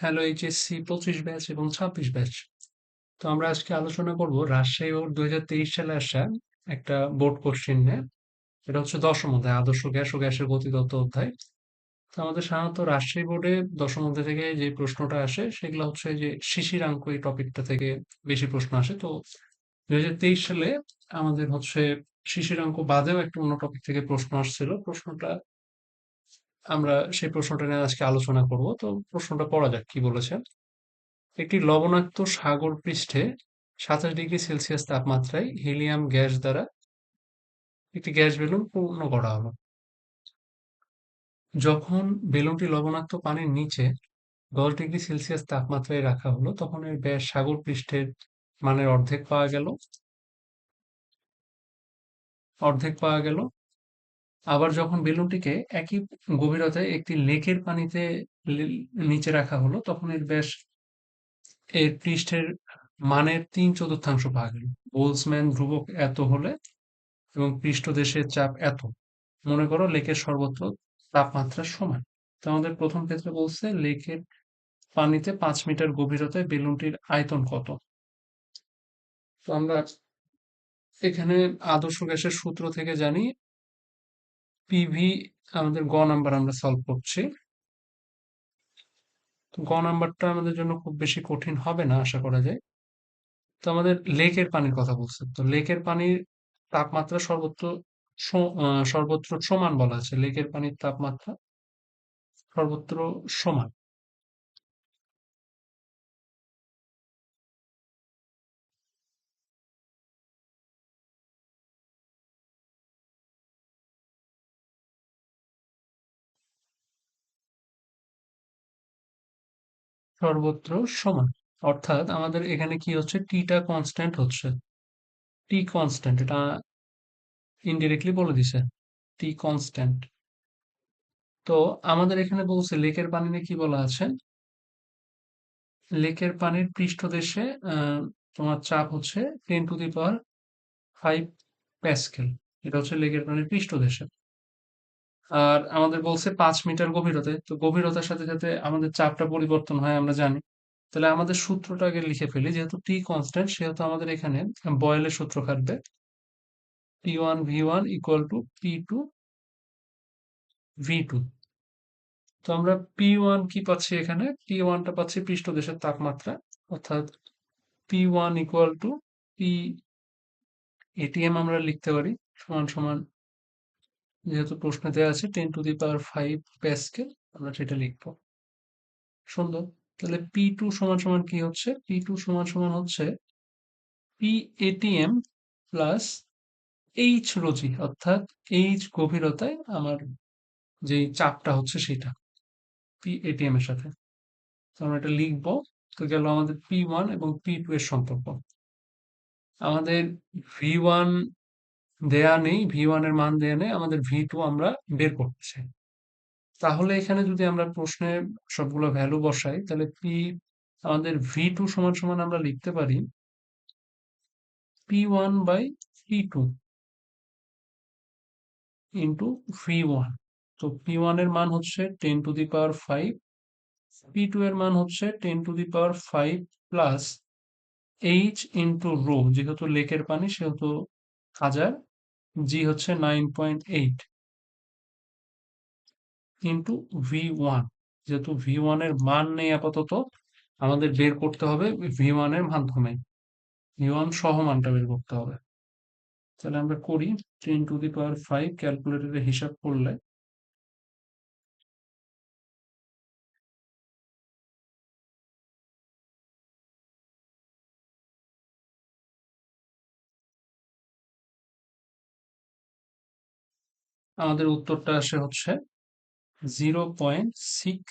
Hello HSC পঁচিশ batch এবং ছাব্বিশ ব্যাচ। তো আমরা আজকে আলোচনা করব রাজশাহী হাজার তেইশ সালে আসা একটা বোর্ড কোশ্চিন নিয়ে। এটা হচ্ছে দশম অধ্যায়, আদর্শ গ্যাস ও গ্যাসের গতিতত্ত্ব অধ্যায়। তো আমাদের সাধারণত রাজশাহী বোর্ডে দশম অধ্যায় থেকে যে প্রশ্নটা আসে, সেগুলো হচ্ছে যে শিশিরাঙ্ক এই টপিকটা থেকে বেশি প্রশ্ন আসে। তো দুই হাজার তেইশ সালে আমাদের হচ্ছে শিশিরাঙ্ক বাদেও একটা অন্য টপিক থেকে প্রশ্ন আসছিল। প্রশ্নটা আমরা সেই প্রশ্নটা নিয়ে আজকে আলোচনা করব। তো প্রশ্নটা পড়া যাক, কি বলেছে একটি লবণাক্ত সাগর পৃষ্ঠে সাতাশ ডিগ্রি সেলসিয়াস তাপমাত্রায় হিলিয়াম গ্যাস দ্বারা একটি গ্যাস বেলুন পূর্ণ করা হলো। যখন বেলুনটি লবণাক্ত পানির নিচে দশ ডিগ্রি সেলসিয়াস তাপমাত্রায় রাখা হলো, তখন এর ব্যাস সাগর পৃষ্ঠের মানের অর্ধেক পাওয়া গেল। অর্ধেক পাওয়া গেল। আবার যখন বেলুনটিকে একই গভীরতায় একটি লেকের পানিতে নিচে রাখা হলো, তখন এর ব্যাস এর পৃষ্ঠের মানের তিন চতুর্থাংশ ভাগ। বোলসম্যান ধ্রুবক এত হলে এবং পৃষ্ঠদেশের চাপ এত। মনে করো লেকের সর্বত্র তাপমাত্রা সমান। তো আমাদের প্রথম ক্ষেত্রে বলছে লেকের পানিতে পাঁচ মিটার গভীরতায় বেলুনটির আয়তন কত? তো আমরা এখানে আদর্শ গ্যাসের সূত্র থেকে জানি পিভি আমাদের গ নাম্বার আমরা সলভ করছি। তো গ নাম্বারটা আমাদের জন্য খুব বেশি কঠিন হবে না, আশা করা যায়। তো আমাদের লেকের পানির কথা বলছে। তো লেকের পানির তাপমাত্রা সর্বত্র সর্বত্র সমান বলা আছে। লেকের পানির তাপমাত্রা সর্বত্র সমান। সর্বত্র সমান। অর্থাৎ আমাদের এখানে কি হচ্ছে? টিটা কনস্ট্যান্ট হচ্ছে। টি কনস্ট্যান্ট এটা ইনডিরেক্টলি বলে দিছে। টি কনস্ট্যান্ট তো আমাদের এখানে বলছে, লেকের পানি নিয়ে কি বলা আছে? লেকের পানির পৃষ্ঠদেশে তোমার চাপ হচ্ছে ten to the power five pascal এটা হচ্ছে লেকের পানির পৃষ্ঠদেশে। আর আমাদের বলছে পাঁচ মিটার গভীরতায় তো গভীরতার সাথে সাথে আমাদের চাপটা পরিবর্তন হয় আমরা জানি। তাহলে আমাদের সূত্রটা আগে লিখে ফেলি, যেহেতু টি কনস্ট্যান্ট সেহেতু আমাদের এখানে বয়েলের সূত্র খাটবে P one V one equal to P two V two তো আমরা পি ওয়ান কি পাচ্ছি এখানে? পি ওয়ানটা পাচ্ছি পৃষ্ঠদেশের তাপমাত্রা, অর্থাৎ P one equal to P ATM আমরা লিখতে পারি, সমান সমান যেহেতু প্রশ্ন দেওয়া আছে ten to the power five pascal আমরা সেটা লিখব। সুন্দর। তাহলে পি টু সমান সমান কি হচ্ছে? পি টু সমান সমান হচ্ছে P ATM plus H rho g অর্থাৎ এইচ গভীরতায় আমার যে চাপটা হচ্ছে সেটা পি এটিএম এর সাথে। তো আমরা এটা লিখব। তো গেল আমাদের পি ওয়ান এবং পি টু এর সম্পর্ক। আমাদের ভি ওয়ান দেয়া নেই ভি ওয়ানের মান দেয়া নেই, আমাদের ভি টু আমরা বের করতে চাই। তাহলে এখানে যদি আমরা প্রশ্নে সবগুলো ভ্যালু বসাই, তাহলে পি আমাদের ভি টু সমান সমান আমরা লিখতে পারি P one by P two into V one তো পি ওয়ানের মান হচ্ছে ten to the power five P two এর মান হচ্ছে ten to the power five plus H into rho যেহেতু লেকের পানি, সেহেতু হাজার জি হচ্ছে nine point eight into V one যেহেতু ভি ওয়ানের মান নেই আপাতত, আমাদের বের করতে হবে ভি ওয়ানের মাধ্যমে। ভি ওয়ান সহ মানটা বের করতে হবে। তাহলে আমরা করি ten to the power five ক্যালকুলেটরে হিসাব করলে আমাদের উত্তরটা আসে হচ্ছে zero point six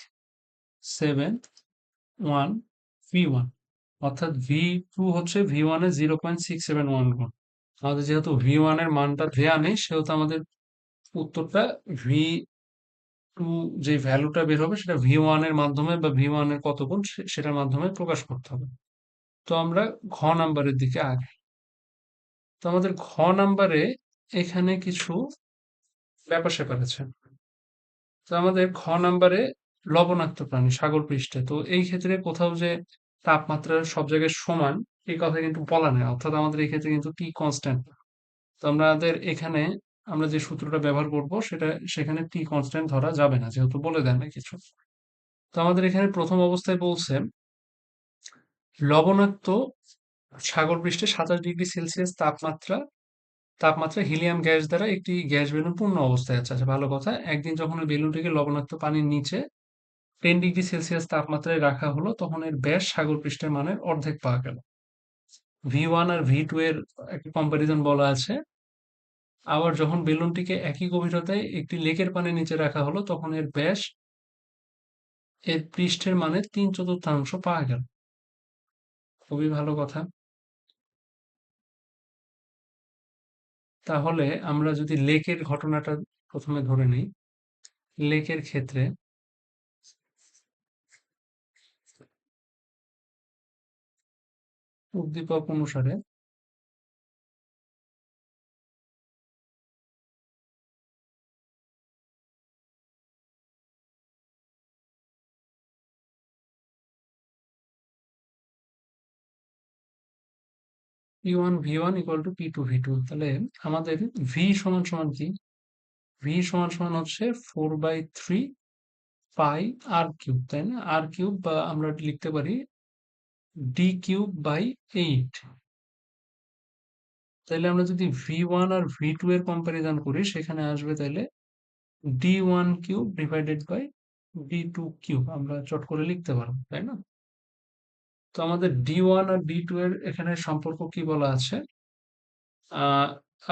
seven one V one অর্থাৎ ভি টু হচ্ছে ভি ওয়ানের zero point six seven one গুণ। আমাদের যেহেতু ভি ওয়ানের মানটা দেয়া নেই, সেহেতু আমাদের উত্তরটা ভি টু যে ভ্যালুটা বের হবে, সেটা ভি ওয়ানের মাধ্যমে বা ভি ওয়ানের কত গুণ সেটার মাধ্যমে প্রকাশ করতে হবে। তো আমরা ঘ নাম্বারের দিকে আগে। তো আমাদের ঘ নাম্বারে এখানে কিছু ব্যাপার স্যাপার আছে। তো আমাদের খ নাম্বারে লবণাক্ত প্রাণী, সাগর পৃষ্ঠে। তো এই ক্ষেত্রে কোথাও যে তাপমাত্রা সব জায়গায় সমান, এই কথা কিন্তু বলা নেই। অর্থাৎ আমাদের এই ক্ষেত্রে কিন্তু টি কনস্ট্যান্ট তো আমাদের এখানে আমরা যে সূত্রটা ব্যবহার করব, সেটা, সেখানে টি কনস্ট্যান্ট ধরা যাবে না, যেহেতু বলে দেন না কিছু। তো আমাদের এখানে প্রথম অবস্থায় বলছে, লবণাক্ত সাগর পৃষ্ঠে সাতাশ ডিগ্রি সেলসিয়াস তাপমাত্রা তাপমাত্রা হিলিয়াম গ্যাস দ্বারা একটি গ্যাস বেলুন পূর্ণ অবস্থায় আছে। আচ্ছা ভালো কথা। একদিন যখন ওই বেলুনটিকে লবণাক্ত পানির নিচে টেন ডিগ্রি সেলসিয়াস তাপমাত্রায় রাখা হলো, তখন এর ব্যাস সাগর পৃষ্ঠের মানের অর্ধেক পাওয়া গেল। ভি ওয়ান আর ভি টু এর একটা কম্পারিজন বলা আছে। আবার যখন বেলুনটিকে একই গভীরতায় একটি লেকের পানির নিচে রাখা হলো, তখন এর ব্যাস এর পৃষ্ঠের মানের তিন চতুর্থাংশ পাওয়া গেল। খুবই ভালো কথা। তাহলে আমরা যদি লেকের ঘটনাটা প্রথমে ধরে নিই লেকের ক্ষেত্রে উদ্দীপক অনুসারে P one V one equal to P two V two তাহলে আমাদের ভি সমান সমান কি? ভি সমান সমান হচ্ছে four by three pi R cube তাই না? আর কিউব বা আমরা লিখতে পারি ডি কিউব বাই এইট তাহলে আমরা যদি ভি ওয়ান আর ভি টু এর কম্পারিজন করি, সেখানে আসবে তাহলে D one cube divided by D two cube আমরা চট করে লিখতে পারব, তাই না? তো আমাদের ডি ওয়ান আর ডি টু এর এখানে সম্পর্ক কি বলা আছে?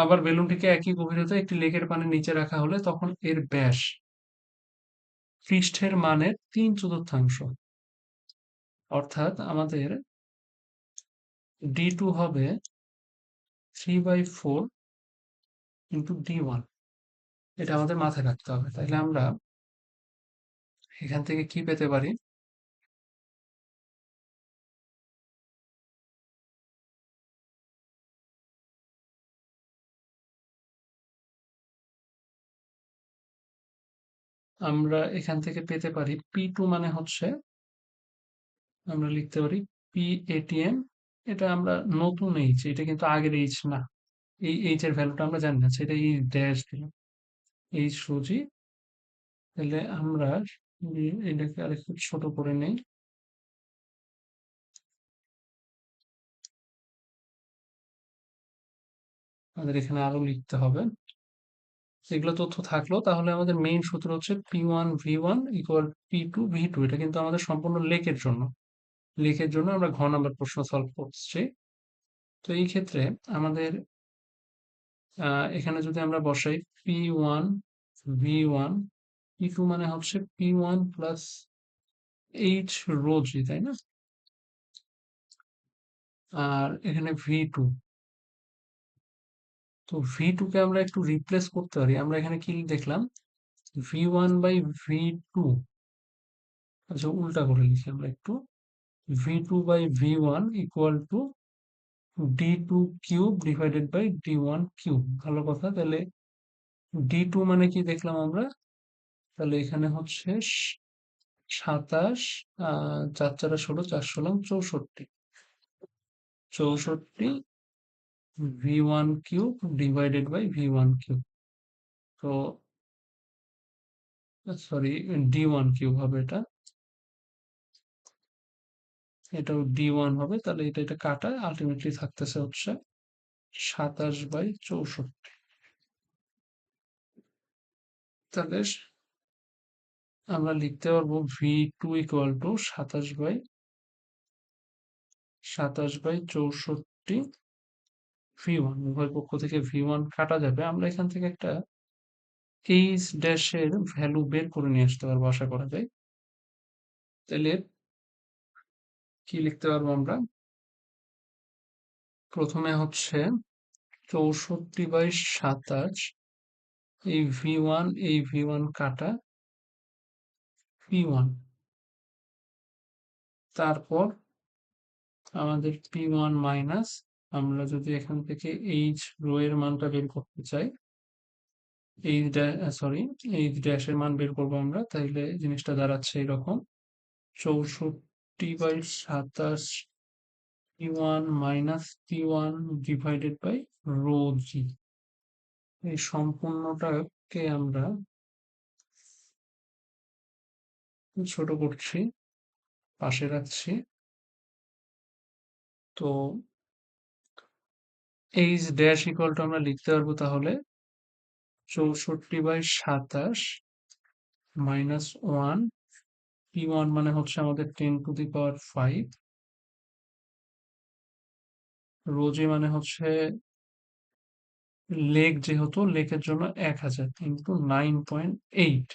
আবার বেলুনটিকে একই গভীরতা একটি লেকের পানি নিচে রাখা হলে তখন এর ব্যাস পৃষ্ঠের মানের তিন চতুর্থাংশ। অর্থাৎ আমাদের ডি টু হবে three by four into D one এটা আমাদের মাথায় রাখতে হবে। তাহলে আমরা এখান থেকে কি পেতে পারি? আমরা এখান থেকে পেতে পারি পি টু মানে হচ্ছে আমরা লিখতে পারি পি এটিএম এটা আমরা নতুন এইচ এটা কিন্তু আগের এইচ না। এই এইচ এর ভ্যালুটা আমরা জানি না, সেটা এই ড্যাশ দিলাম। এইচ সুজি তাহলে আমরা এটাকে আরেকটু ছোট করে নেই। আমাদের এখানে আরও লিখতে হবে। এগুলো তথ্য থাকল, তাহলে আমাদের মেইন সূত্র হচ্ছে P one V one equal P two V two এটা কিন্তু আমাদের সম্পূর্ণ লেকের জন্য। লেকের জন্য আমরা ঘ নাম্বার প্রশ্ন সলভ করছি। তো এই ক্ষেত্রে আমাদের এখানে যদি আমরা বসাই P one V one P two মানে হচ্ছে P one plus H rho g তাই না? আর এখানে ভি টু তো ভি টু কে আমরা একটু রিপ্লেস করতে পারি। আমরা এখানে কি দেখলাম? V one by V two আচ্ছা উল্টা করে লিখি আমরা একটু। V two by V one equal to D two cube divided by D one cube ভালো কথা, তাহলে ডি টু মানে কি দেখলাম আমরা? তাহলে এখানে হচ্ছে সাতাশ চার চারা ষোলো চারশো চৌষট্টি। চৌষট্টি V one cube divided by V one cube তো সরি ডি ওয়ান কিউব হবে এটা। এটাও ডি ওয়ান হবে, তাহলে এটা এটা কাটা আলটিমেটলি থাকতেছে হচ্ছে সাতাশ বাই চৌষট্টি। তাহলে আমরা লিখতে পারব ভি টু ইকুয়াল টু সাতাশ বাই সাতাশ বাই চৌষট্টি ভি ওয়ান উভয় পক্ষ থেকে ভি ওয়ান কাটা যাবে, আমরা এখান থেকে একটা এইচ ড্যাশের ভ্যালু বের করে নিয়ে আসতে পারব, আশা করা যায়। তাহলে কি লিখতে পারব আমরা? প্রথমে হচ্ছে চৌষট্টি বাই সাতাশ, এই ভি ওয়ান এই ভি ওয়ান কাটা পি ওয়ান তারপর আমাদের পি ওয়ান মাইনাস আমরা যদি এখান থেকে এইচ রো এর মানটা বের করতে চাই এইচ সরি এইচ ড্যাশের মান বের করব আমরা, তাইলে জিনিসটা দাঁড়াচ্ছে এরকম। চৌষট্টি বাই সাতাশ T one minus T one divided by rho g এই সম্পূর্ণটাকে আমরা ছোট করছি, পাশে রাখছি। তো এইচ ড্যাশ ইকুয়াল টু আমরা লিখতে পারব তাহলে চৌষট্টি বাই সাতাশ মাইনাস ওয়ান পি ওয়ান মানে হচ্ছে আমাদের ten to the power five rho g মানে হচ্ছে লেক যেহেতু লেকের জন্য এক হাজার ইন্টু নাইন পয়েন্ট এইট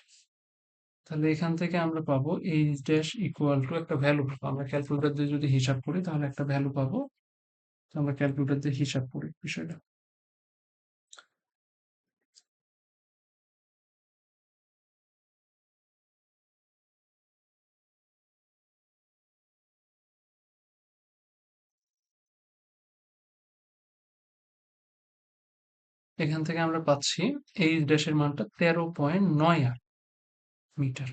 তাহলে এখান থেকে আমরা পাবো এইচ ড্যাশ ইকুয়াল টু একটা ভ্যালু পাবো। আমরা ক্যালকুলেটর দিয়ে যদি হিসাব করি তাহলে একটা ভ্যালু পাবো আমরা ক্যালকুলেটর দিয়ে হিসাব করি বিষয়টা। এখান থেকে আমরা পাচ্ছি এই ড্যাশের মানটা তেরো পয়েন্ট নয় আট মিটার।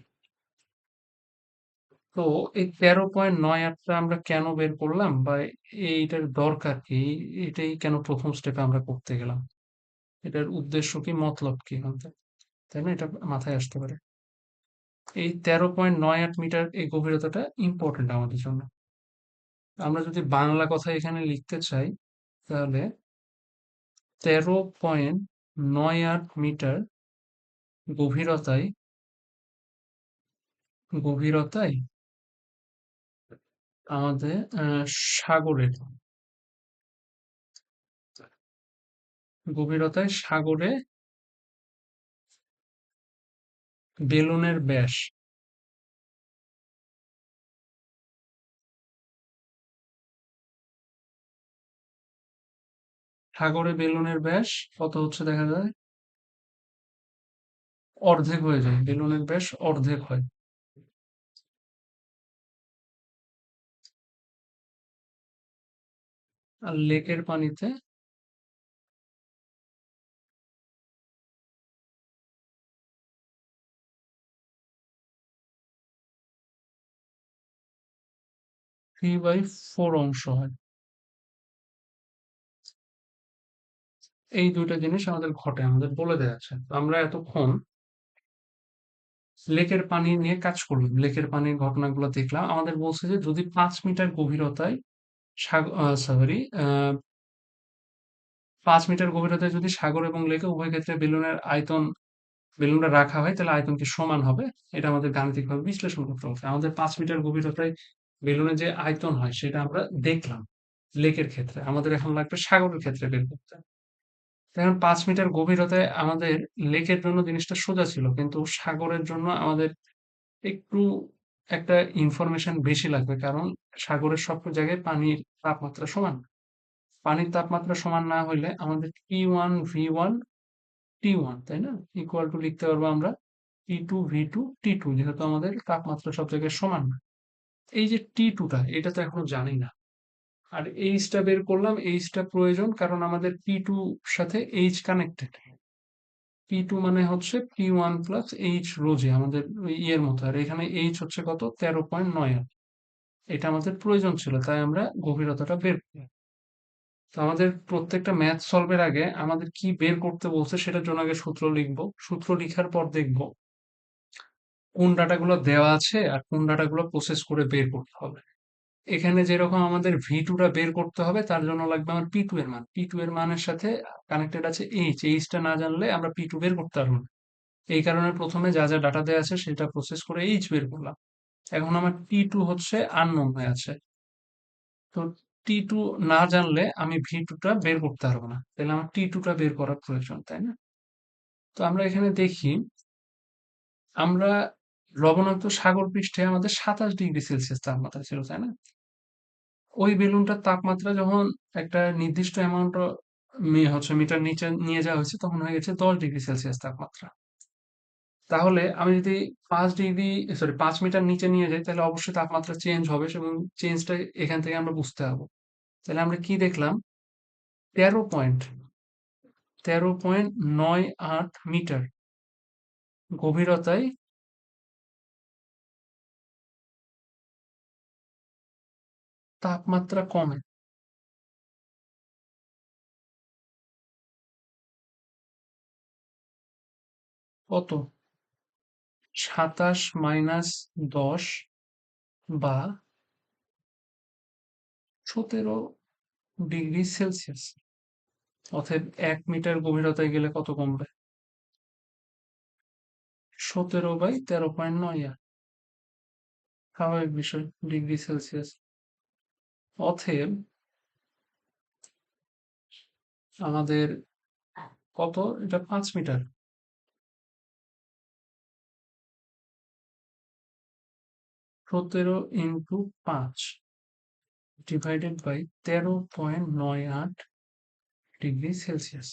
তো এই তেরো পয়েন্ট নয় আটটা আমরা কেন বের করলাম? বা এইটার দরকার কি? এটাই কেন প্রথম স্টেপে আমরা করতে গেলাম? এটার উদ্দেশ্য কি? মতলব কি? তাই না? এটা মাথায় আসতে পারে। এই তেরো পয়েন্ট নয় আট মিটার এই গভীরতাটা ইম্পর্টেন্ট আমাদের জন্য। আমরা যদি বাংলা কথা এখানে লিখতে চাই, তাহলে তেরো পয়েন্ট নয় আট মিটার গভীরতায় গভীরতায় আমাদের সাগরের গভীরতায় সাগরে বেলুনের ব্যাস। সাগরে বেলুনের ব্যাস কত হচ্ছে দেখা যায়? অর্ধেক হয়ে যায়। বেলুনের ব্যাস অর্ধেক হয়। আর লেকের পানিতে। থ্রি বাই ফোর অংশ হয়। এই দুইটা জিনিস আমাদের ঘটে, আমাদের বলে দেওয়া আছে। আমরা এতক্ষণ লেকের পানি নিয়ে কাজ করলাম। লেকের পানির ঘটনাগুলো দেখলাম। আমাদের বলছে যে, যদি পাঁচ মিটার গভীরতায় সরি পাঁচ মিটার গভীরতায় যদি সাগর এবং লেকে উভয় ক্ষেত্রে বেলুনের আয়তন, বেলুনটা রাখা হয়, তাহলে আয়তন কি সমান হবে। এটা আমাদের গাণিতিকভাবে বিশ্লেষণ করতে হবে। আমাদের পাঁচ মিটার গভীরতায় বেলুনের যে আয়তন হয়, সেটা আমরা দেখলাম লেকের ক্ষেত্রে। আমাদের এখন লাগবে সাগরের ক্ষেত্রে বের করতে। এখন পাঁচ মিটার গভীরতায় আমাদের লেকের জন্য জিনিসটা সোজা ছিল, কিন্তু সাগরের জন্য আমাদের একটু একটা ইনফরমেশন বেশি লাগবে, কারণ সাগরের সব জায়গায় পানির তাপমাত্রা সমান। পানির তাপমাত্রা সমান না হইলে আমাদের T one V one T one তাই না? ইকুয়াল টু লিখতে পারব আমরা T two V two T two যেহেতু আমাদের তাপমাত্রা সব জায়গায় সমান না। এই যে টি টুটা এটা তো এখনও জানি না। আর এইচটা বের করলাম এইচটা প্রয়োজন, কারণ আমাদের পি টু সাথে এইচ কানেক্টেড পি টু মানে হচ্ছে পি ওয়ান প্লাস এইচ রোজে আমাদের ইয়ের মতো। আর এখানে এইচ হচ্ছে কত? তেরো পয়েন্ট নয় আট। এটা আমাদের প্রয়োজন ছিল, তাই আমরা গভীরতাটা বের করি। তো আমাদের প্রত্যেকটা ম্যাথ সলভের আগে আমাদের কি বের করতে বলছে সেটার জন্য আগে সূত্র লিখব। সূত্র লিখার পর দেখব কোন ডাটাগুলো দেওয়া আছে আর কোন ডাটাগুলো প্রসেস করে বের করতে হবে। এখানে যেরকম আমাদের ভি টুটা বের করতে হবে, তার জন্য লাগবে আমার পি টু এর মান। পি টু এর মানের সাথে কানেক্টেড আছে এইচ এইচটা না জানলে আমরা পি টু বের করতে পারব না। এই কারণে প্রথমে যা যা ডাটা দেওয়া আছে সেটা প্রসেস করে এইচ বের করলাম। এখন আমার টি টু হচ্ছে আননোন হয়ে আছে। তো টি টু না জানলে আমি ভি টুটা বের করতে পারব না। তাহলে আমার টি টুটা বের করার প্রয়োজন, তাই না? তো আমরা এখানে দেখি, আমরা লবণাক্ত সাগর পৃষ্ঠে আমাদের সাতাশ ডিগ্রি সেলসিয়াস তাপমাত্রা ছিল, তাই না? ওই বেলুনটার তাপমাত্রা যখন একটা নির্দিষ্ট অ্যামাউন্ট হচ্ছে মিটার নিচে নিয়ে যাওয়া হয়েছে, তখন হয়ে গেছে দশ ডিগ্রি সেলসিয়াস তাপমাত্রা। তাহলে আমি যদি পাঁচ ডিগ্রি সরি পাঁচ মিটার নিচে নিয়ে যাই, তাহলে অবশ্যই তাপমাত্রা চেঞ্জ হবে, এবং চেঞ্জটা এখান থেকে আমরা বুঝতে পারব। তাহলে আমরা কি দেখলাম? তেরো পয়েন্ট তেরো পয়েন্ট নয় আট মিটার গভীরতায় তাপমাত্রা কমে। কত? সাতাশ মাইনাস দশ বা সতেরো ডিগ্রি সেলসিয়াস। অতএব এক মিটার গভীরতায় গেলে কত কমবে? সতেরো বাই তেরো পয়েন্ট নয় স্বাভাবিক বিষয়, ডিগ্রি সেলসিয়াস। অতএব আমাদের কত? এটা পাঁচ মিটার। সতেরো ইন্টু পাঁচ ডিভাইডেড বাই তেরো পয়েন্ট নয় আট ডিগ্রি সেলসিয়াস।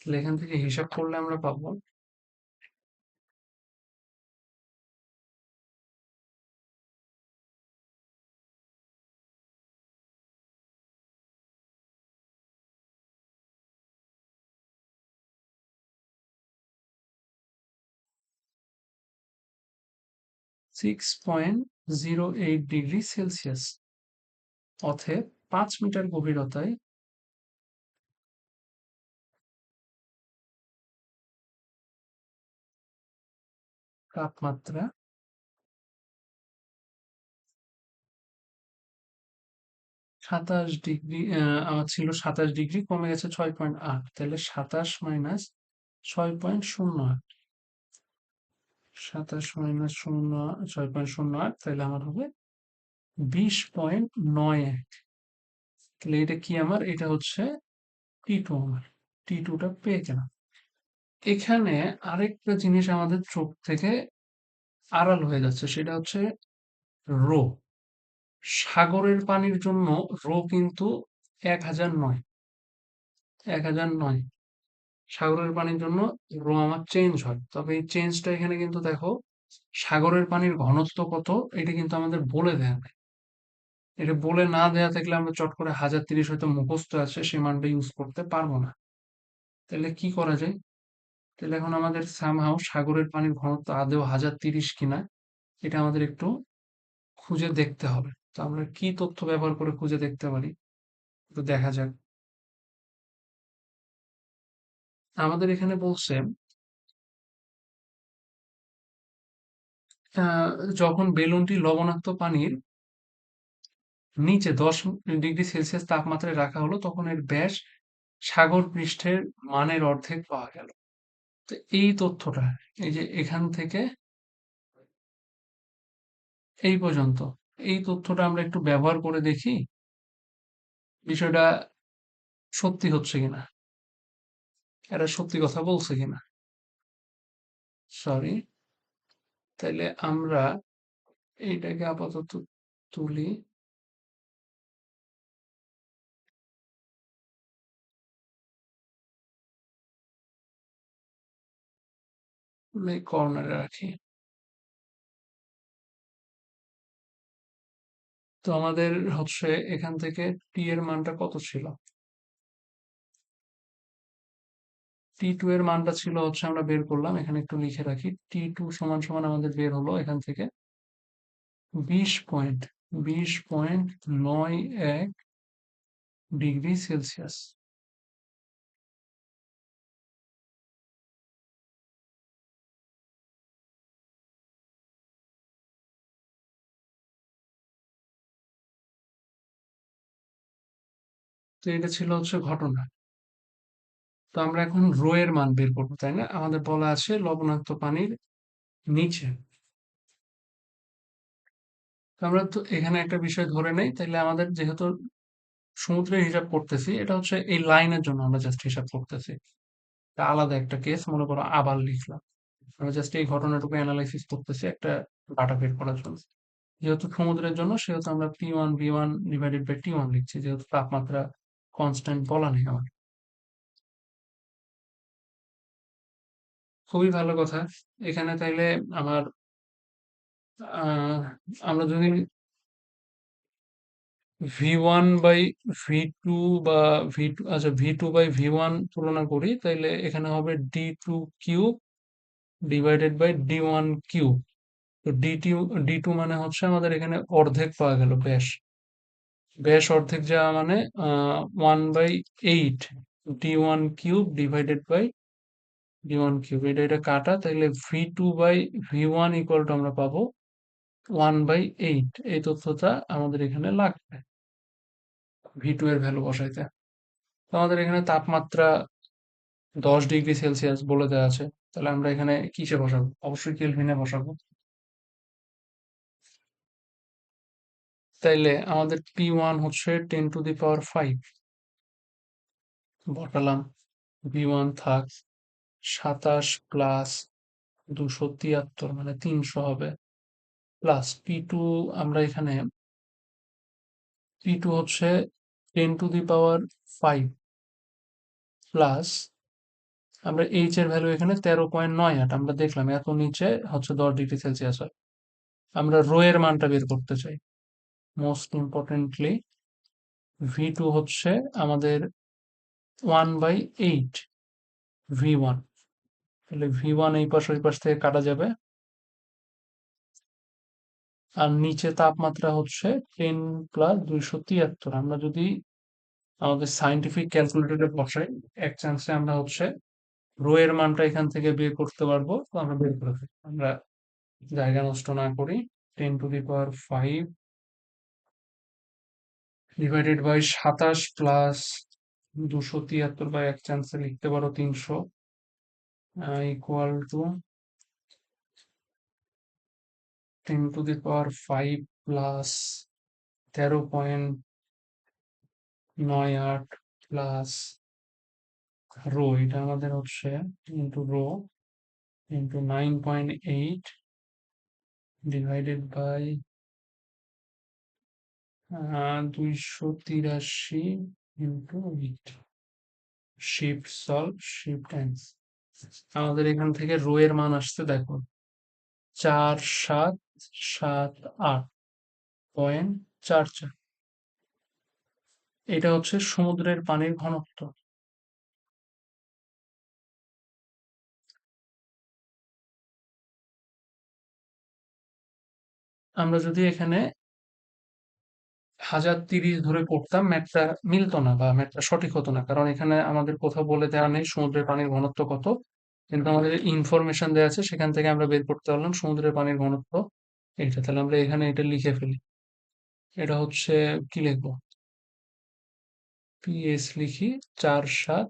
তাহলে এখান থেকে হিসাব করলে আমরা পাবো six point zero eight degree Celsius অতএব পাঁচ মিটার গভীরতায় তাপমাত্রা সাতাশ ডিগ্রি আমার ছিল সাতাশ ডিগ্রি, কমে গেছে ছয় পয়েন্ট আট, তাহলে সাতাশ মাইনাস ছয় পয়েন্ট শূন্য আট। সাতাশ মাইনাস শূন্য, ছয় পয়েন্ট শূন্য আট তাহলে আমার হবে বিশ পয়েন্ট নয় এক। তাহলে এটা কি আমার? এটা হচ্ছে টি টু আমার। টি টুটা পেয়ে গেলাম। এখানে আরেকটা জিনিস আমাদের চোখ থেকে আড়াল হয়ে যাচ্ছে, সেটা হচ্ছে রো। সাগরের পানির জন্য রো কিন্তু এক হাজার নয়। এক হাজার নয়। সাগরের পানির জন্য রো আমার চেঞ্জ হয়। তবে এই চেঞ্জটা এখানে কিন্তু দেখো, সাগরের পানির ঘনত্ব কত, এটা কিন্তু আমাদের বলে দেয়া নেই এটা বলে না দেয়া থাকলে আমরা চট করে হাজার তিরিশ হয়তো মুখস্থ আছে, সে মানটা ইউজ করতে পারব না। তাহলে কি করা যায়? তাহলে এখন আমাদের সামহাও সাগরের পানির ঘনত্ব আদেও হাজার তিরিশ কিনা, এটা আমাদের একটু খুঁজে দেখতে হবে। তো আমরা কি তথ্য ব্যবহার করে খুঁজে দেখতে পারি? একটু দেখা যাক। আমাদের এখানে বলছে যখন বেলুনটি লবণাক্ত পানির নিচে দশ ডিগ্রি সেলসিয়াস তাপমাত্রায় রাখা হলো, তখন এর ব্যাস সাগর পৃষ্ঠের মানের অর্ধেক পাওয়া গেল। তো এই তথ্যটা, এই যে এখান থেকে এই পর্যন্ত, এই তথ্যটা আমরা একটু ব্যবহার করে দেখি, বিষয়টা সত্যি হচ্ছে কিনা। এরা সত্যি কথা বলছে কিনা? সরি তাইলে আমরা এইটাকে আপাতত তুলি। কর্নারে রাখি। তো আমাদের হচ্ছে এখান থেকে টি এর মানটা কত ছিল? টি টু এর মানটা ছিল হচ্ছে আমরা বের করলাম, এখানে একটু লিখে রাখি। টি টু সমান সমান আমাদের বের হলো এখান থেকে। বিশ পয়েন্ট বিশ পয়েন্ট নয় এক ডিগ্রি সেলসিয়াস। তো এটা ছিল হচ্ছে ঘটনা। তো আমরা এখন রো এর মান বের করব, তাই না? আমাদের বলা আছে লবণাক্ত পানির নিচে। আমরা তো এখানে একটা বিষয় ধরে নেই, তাইলে আমাদের যেহেতু সমুদ্রের হিসাব করতেছি, এটা হচ্ছে এই লাইনের জন্য আমরা জাস্ট হিসাব করতেছি। এটা আলাদা একটা কেস মনে করো আবার লিখলাম। আমরা জাস্ট এই ঘটনাটুকু অ্যানালাইসিস করতেছি একটা ডাটা বের করার জন্য। যেহেতু সমুদ্রের জন্য, সেহেতু আমরা P one B one divided by T one লিখছি, যেহেতু তাপমাত্রা কনস্ট্যান্ট বলা নেই আমার খুবই ভালো কথা। এখানে তাইলে আমার আহ, আমরা যদি V one by V two বা ভি টু আচ্ছা V two by V one তুলনা করি তাইলে এখানে হবে D two cube divided by D one cube তো ডি টু ডি টু মানে হচ্ছে আমাদের এখানে অর্ধেক পাওয়া গেল ব্যাস। ব্যাস অর্ধেক যাওয়া মানে one by eight D one cube divided by D one cube এটা এটা কাটা, তাইলে V two by V one equal to আমরা পাবো ওয়ান বাই এইট এই তথ্যটা আমাদের এখানে লাগবে ভি টু এর ভ্যালু বসাইতে। তো আমাদের এখানে তাপমাত্রা দশ ডিগ্রি সেলসিয়াস বলে দেওয়া আছে। তাহলে আমরা এখানে কিসে বসাবো? অবশ্যই কেলভিনে বসাবো। তাইলে আমাদের পি ওয়ান হচ্ছে ten to the power five বসালাম। ভি ওয়ান থাক। সাতাশ প্লাস দুশো তিয়াত্তর মানে তিনশো হবে। প্লাস পি টু আমরা এখানে পি টু হচ্ছে ten to the power five plus আমরা এইচ এর ভ্যালু এখানে তেরো পয়েন্ট নয় আট, আমরা দেখলাম এত নিচে হচ্ছে দশ ডিগ্রি সেলসিয়াস হয়। আমরা রো এর মানটা বের করতে চাই। মোস্ট ইম্পর্টেন্টলি ভি টু হচ্ছে আমাদের one by eight V one তাহলে ভি ওয়ান এই পাশ ওই পাশ থেকে কাটা যাবে। আর নিচে তাপমাত্রা হচ্ছে টেন প্লাস দুইশো তিয়াত্তর। আমরা যদি আমাদের সাইন্টিফিক ক্যালকুলেটরে বসাই, এক চান্সে আমরা হচ্ছে রো এর মানটা এখান থেকে বের করতে পারব, তো আমরা বের করে ফেলি। আমরা জায়গা নষ্ট না করি। Ten to the power five divided by সাতাশ প্লাস দুশো তিয়াত্তর বাই এক চান্সে লিখতে পারো তিনশো। To the power five plus তেরো পয়েন্ট নয় আট প্লাস রো এটা আমাদের হচ্ছে into rho into nine point eight divided by দুইশো তিরাশি into eight shift solve shift ans আমাদের এখান থেকে রো এর মান আসছে দেখো চার সাত সাত আট পয়েন্ট চার চার। এটা হচ্ছে সমুদ্রের পানির ঘনত্ব। আমরা যদি এখানে হাজার তিরিশ ধরে করতাম, ম্যাথটা মিলতো না বা ম্যাথটা সঠিক হতো না, কারণ এখানে আমাদের কোথাও বলে দেওয়া নেই সমুদ্রের পানির ঘনত্ব কত। কিন্তু আমাদের ইনফরমেশন দেওয়া আছে সেখান থেকে আমরা বের করতে পারলাম। সমুদ্রের পানির ঘনত্ব এটা তাহলে আমরা এখানে এটা লিখে ফেলি। এটা হচ্ছে কি লিখব? পিএস লিখি চার সাত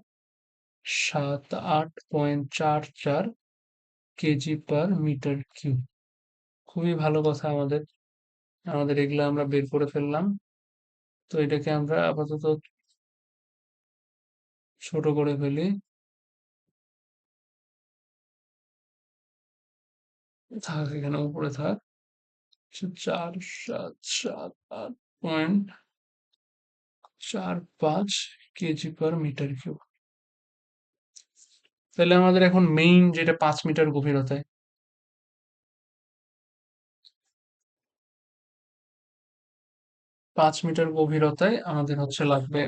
সাত আট পয়েন্ট চার চার কেজি পার মিটার কিউব। খুবই ভালো কথা আমাদের। আমাদের এগুলো আমরা বের করে ফেললাম। তো এটাকে আমরা আপাতত ছোট করে ফেলি। থাক, এখানে উপরে থাক। চার, সাত সাত, আট পয়েন্ট চার পাঁচ কেজি পার মিটার কিউব। তাহলে আমাদের এখন মেইন যেটা পাঁচ মিটার গভীরতায়। পাঁচ মিটার গভীরতায় আমাদের হচ্ছে লাগবে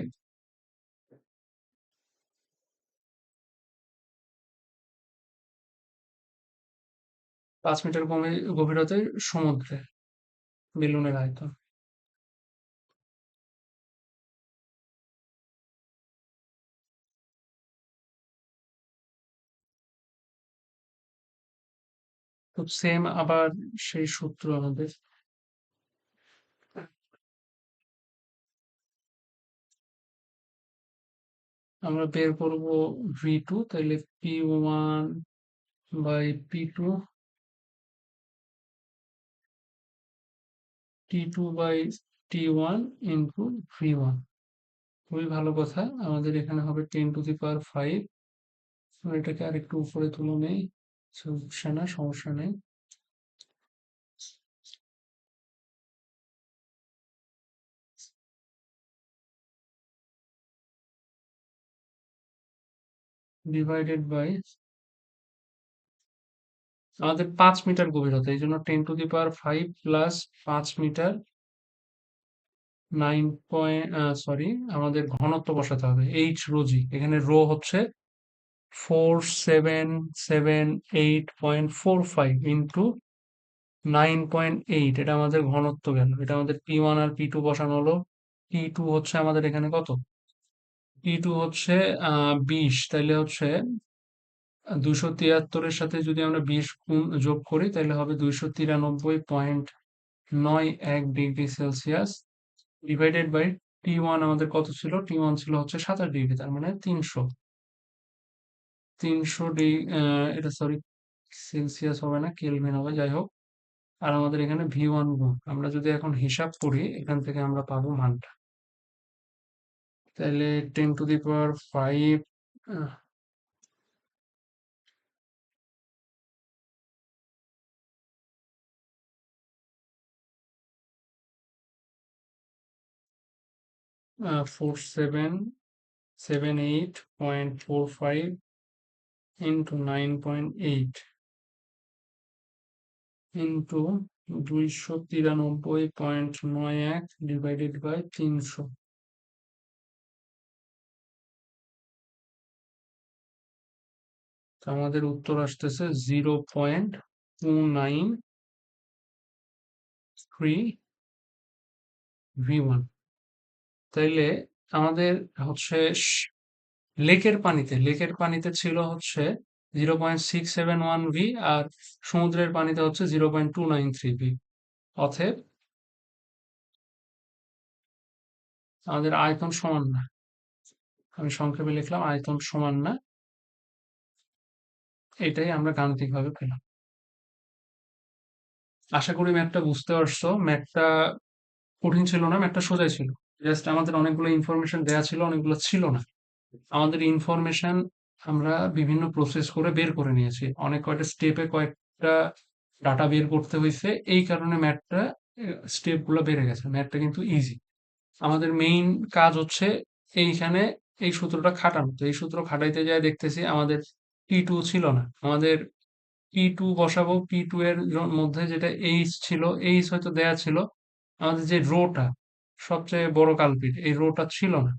পাঁচ মিটার গভীরতায় সমুদ্রে বেলুনের আয়তন। তো সেম আবার সেই সূত্র আমাদের। আমরা বের করব ভি টু তাহলে P one by P two T two by T one into V one খুবই ভালো কথা। আমাদের এখানে হবে ten to the power five এটাকে আরেকটু উপরে তুলে নেই। সমস্যা না সমস্যা নেই। ডিভাইডেড বাই আমাদের পাঁচ মিটার গভীরতা এই জন্য ten to the power five plus পাঁচ মিটার নাইন পয়েন্ট সরি আমাদের ঘনত্ব বসাতে হবে এইচ রোজি এখানে রো হচ্ছে four seven seven eight point four five into nine point eight এটা আমাদের ঘনত্ব গেল, এটা আমাদের পি ওয়ান আর পি টু বসানো হলো পি টু হচ্ছে আমাদের এখানে কত? পি টু হচ্ছে বিশ, তাইলে হচ্ছে দুশো তিয়াত্তরের সাথে যদি আমরা বিশ যোগ করি, তাহলে হবে দুইশো তিরানব্বই পয়েন্ট নয় এক degree Celsius divided by T one আমাদের কত ছিল? টি ওয়ান ছিল হচ্ছে সাতাশ ডিগ্রি, তার মানে তিনশো। তিনশো ডি এটা সরি সেলসিয়াস হবে না, কেলভিন হবে, যাই হোক। আর আমাদের এখানে ভি ওয়ান গুণ। আমরা যদি এখন হিসাব করি, এখান থেকে আমরা পাবো মানটা। তাহলে ten to the power five four seven seven eight point four five into nine point eight into দুইশো তিরানব্বই পয়েন্ট নয় এক ডিভাইডেড বাই তিনশো। আমাদের উত্তর আসতেছে zero point two nine three V one তাইলে আমাদের হচ্ছে লেকের পানিতে লেকের পানিতে ছিল হচ্ছে zero point six seven one V আর সমুদ্রের পানিতে হচ্ছে জিরো পয়েন্ট টু ভি। আমাদের আয়তন সমান না। আমি সংক্ষেপে লিখলাম, আয়তন সমান না। এটাই আমরা গাণিতিকভাবে পেলাম। আশা করি ম্যাথটা বুঝতে পারছ। ম্যাথটা কঠিন ছিল না, ম্যাথটা সোজাই ছিল। জাস্ট আমাদের অনেকগুলো ইনফরমেশন দেয়া ছিল, অনেকগুলো ছিল না। আমাদের ইনফরমেশন আমরা বিভিন্ন প্রসেস করে বের করে নিয়েছি। অনেক কয়টা স্টেপে কয়েকটা ডাটা বের করতে হয়েছে। এই কারণে ম্যাটটা স্টেপগুলো বেড়ে গেছে। ম্যাটটা কিন্তু ইজি আমাদের মেইন কাজ হচ্ছে এইখানে এই সূত্রটা খাটানো। তো এই সূত্র খাটাইতে যায় দেখতেছি আমাদের পি টু ছিল না। আমাদের পি টু বসাবো। পি টু এর মধ্যে যেটা এইচ ছিল এইচ হয়তো দেয়া ছিল। আমাদের যে রোটা সবচেয়ে বড় কালপিট এই রোটা ছিল না।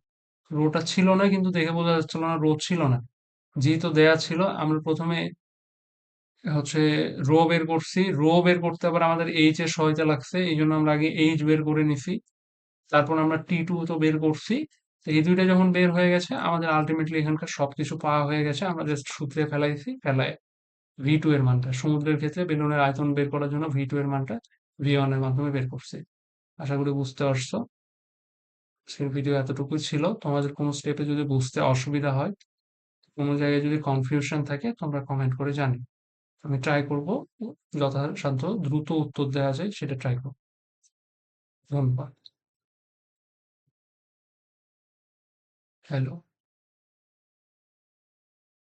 রোটা ছিল না কিন্তু দেখে বোঝা যাচ্ছিল না রো ছিল না। যেহেতু দেয়া ছিল, আমরা প্রথমে হচ্ছে রো বের করছি। রো বের করতে আবার আমাদের এইচ এর সহায়তা লাগছে, এই জন্য আমরা আগে এইচ বের করে নিছি। তারপর আমরা টি টু তো বের করছি। এই দুইটা যখন বের হয়ে গেছে, আমাদের আলটিমেটলি এখানকার সবকিছু পাওয়া হয়ে গেছে। আমরা জাস্ট সূত্রে ফেলাইছি, ফেলায় ভি টু এর মানটা। সমুদ্রের ক্ষেত্রে বেলুনের আয়তন বের করার জন্য ভি টু এর মানটা ভি ওয়ানের মাধ্যমে বের করছি। আশা করি বুঝতে পারছ। আজকের ভিডিও এতটুকুই ছিল। তোমাদের কোনো স্টেপে যদি বুঝতে অসুবিধা হয়, কোনো জায়গায় যদি কনফিউশন থাকে, তোমরা কমেন্ট করে জানি আমি ট্রাই করব, যথাসাধ্য দ্রুত উত্তর দেওয়া যায়, সেটা ট্রাই করব ধন্যবাদ। হ্যালো